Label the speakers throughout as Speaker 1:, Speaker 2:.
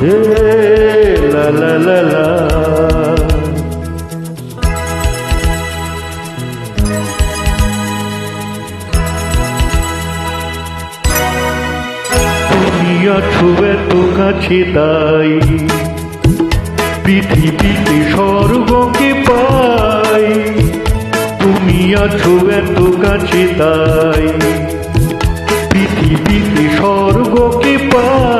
Speaker 1: লা লা আছো এত কাছে তাই পৃথিবীতে স্বর্গকে পাই। তুমি আছো এত কাছে তাই। পৃথিবীতে স্বর্গকে পাই।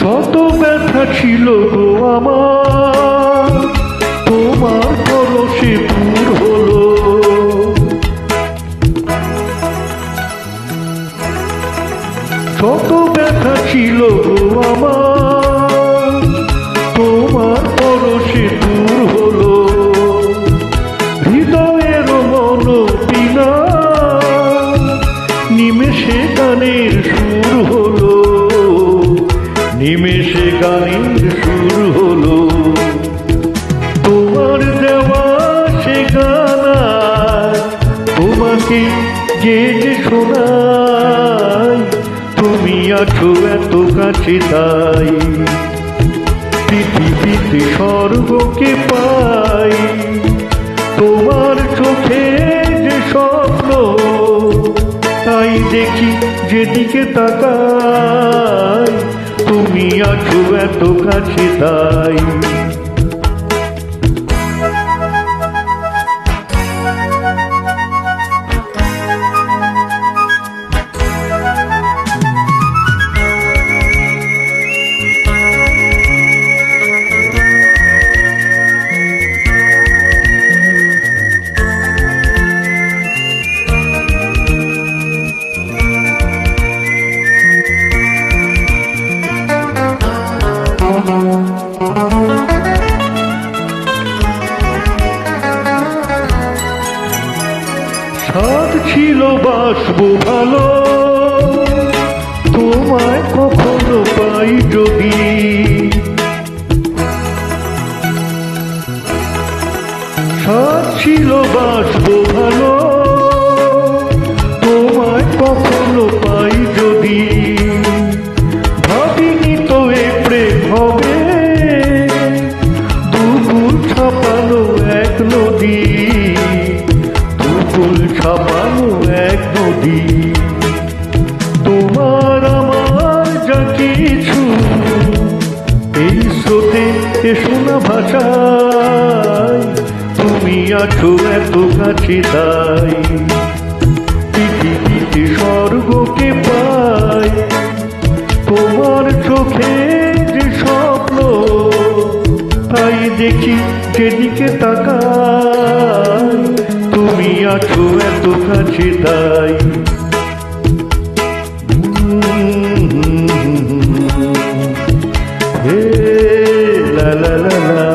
Speaker 1: যত ব্যথা ছিল গো আমার তোমার পরশে পুর হলো নিমেষে গানের সুর হলো। তোমার দেওয়া সে গানা তোমাকে যে যে শোনাই তুমি আছো এত কাছে তাই। পৃথিবীতে স্বর্গকে পাই, তোমার চোখে যে স্বপ্ন, তাই দেখি যেদিকে তাকাই। তুমি আছো এত কাছে তাই। সাদ ছিল বাসবো ভালো। তোমায় কখনো পাই যদি না ভাষায়, তুমি আছো এত কাছে তাই। পৃথিবীতে স্বর্গকে পাই, তোমার চোখে যে স্বপ্ন, তাই দেখি যেদিকে তাকাই। তুমি আছো এত কাছে তাই। la la la la.